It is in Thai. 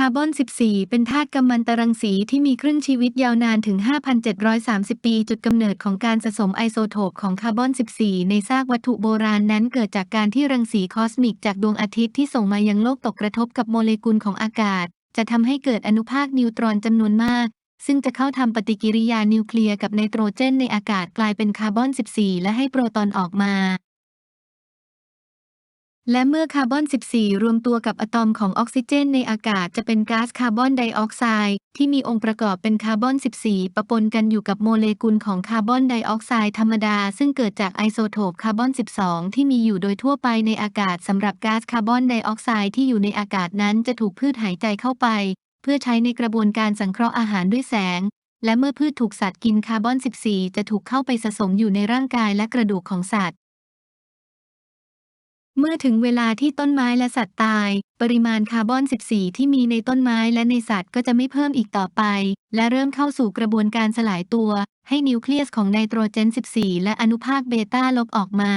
คาร์บอน 14 เป็นธาตุกัมมันตรังสีที่มีครึ่งชีวิตยาวนานถึง 5,730 ปี จุดกำเนิดของการสะสมไอโซโทปของคาร์บอน 14 ในซากวัตถุโบราณนั้นเกิดจากการที่รังสีคอสมิกจากดวงอาทิตย์ที่ส่งมายังโลกตกกระทบกับโมเลกุลของอากาศ จะทำให้เกิดอนุภาคนิวตรอนจำนวนมาก ซึ่งจะเข้าทำปฏิกิริยานิวเคลียร์กับไนโตรเจนในอากาศกลายเป็นคาร์บอน 14 และให้โปรตอนออกมา และเมื่อคาร์บอน 14 รวมตัวกับอะตอมของออกซิเจนในอากาศจะเป็นก๊าซคาร์บอนไดออกไซด์ที่มีองค์ประกอบเป็นคาร์บอน 14 ปะปนกันอยู่กับโมเลกุลของคาร์บอนไดออกไซด์ธรรมดา ซึ่งเกิดจากไอโซโทปคาร์บอน 12 ที่มีอยู่โดยทั่วไปในอากาศสำหรับก๊าซคาร์บอนไดออกไซด์ที่อยู่ในอากาศนั้นจะถูกพืชหายใจเข้าไป เพื่อใช้ในกระบวนการสังเคราะห์อาหารด้วยแสง และเมื่อพืชถูกสัตว์กินคาร์บอน 14 จะถูกเข้าไปสะสมอยู่ในร่างกายและกระดูกของสัตว์ เมื่อถึงเวลาที่ต้นไม้และสัตว์ตาย ปริมาณคาร์บอน 14 ที่มีในต้นไม้และในสัตว์ก็จะไม่เพิ่มอีกต่อไป และเริ่มเข้าสู่กระบวนการสลายตัว ให้นิวเคลียสของไนโตรเจน 14 และอนุภาคเบต้าลบออกมา